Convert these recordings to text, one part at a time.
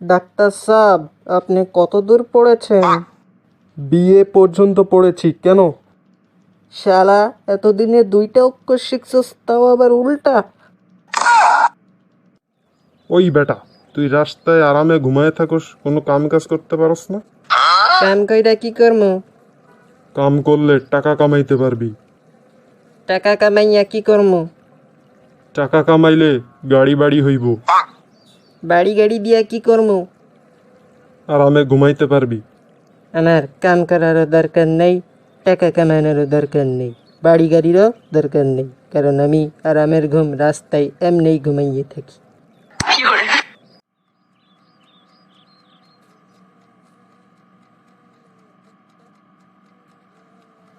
Doctor সাহেব আপনি কত দূর পড়েছেন? বিএ পর্যন্ত পড়েছি কেন? শালা এতদিনে দুইটা অক্ষর শিখছস তাও আবার উল্টা। ওই বেটা তুই রাস্তায় আরামে ঘুমায় থাকস কোনো কাম কাজ করতে পারস না? কাম কইরা কি করমু? কাম করলে টাকা কামাইতে পারবি। টাকা কামাইয়া কি করমু? টাকা কামাইলে গাড়ি বাড়ি হইব। বাড়ি গাড়ি দিয়া কি করমু? আরামে ঘুমাইতে পারবি। আমার কাম করারও দরকার নেই টাকা কামানোরও দরকার নেই বাড়ি গাড়িরও দরকার নেই কারণ আমি আরামের ঘুম রাস্তায় এমনিই ঘুমাইয়ে থাকি।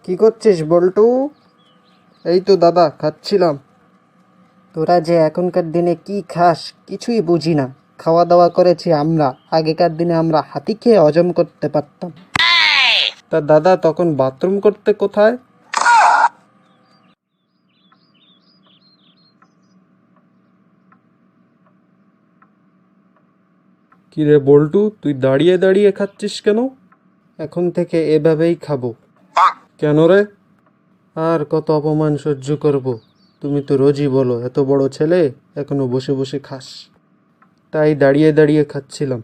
কি করছিস বল্টু? এই তো দাদা খাচ্ছিলাম। তোরা যে এখনকার দিনে কি খাস কিছুই বুঝি না। খাওয়া দাওয়া করেছি আমরা আগেকার দিনে আমরা হাতি খেয়ে হজম করতে পারতাম। তা দাদা তখন বাথরুম করতে কোথায়? কি রে বল্টু তুই দাঁড়িয়ে দাঁড়িয়ে খাচ্ছিস কেন? এখন থেকে এভাবেই খাব। কেন রে? আর কত অপমান সহ্য করব? তুমি তো রোজই বলো, এত বড় ছেলে, এখনও বসে বসে খাস। তাই দাঁড়িয়ে দাঁড়িয়ে খাচ্ছিলাম।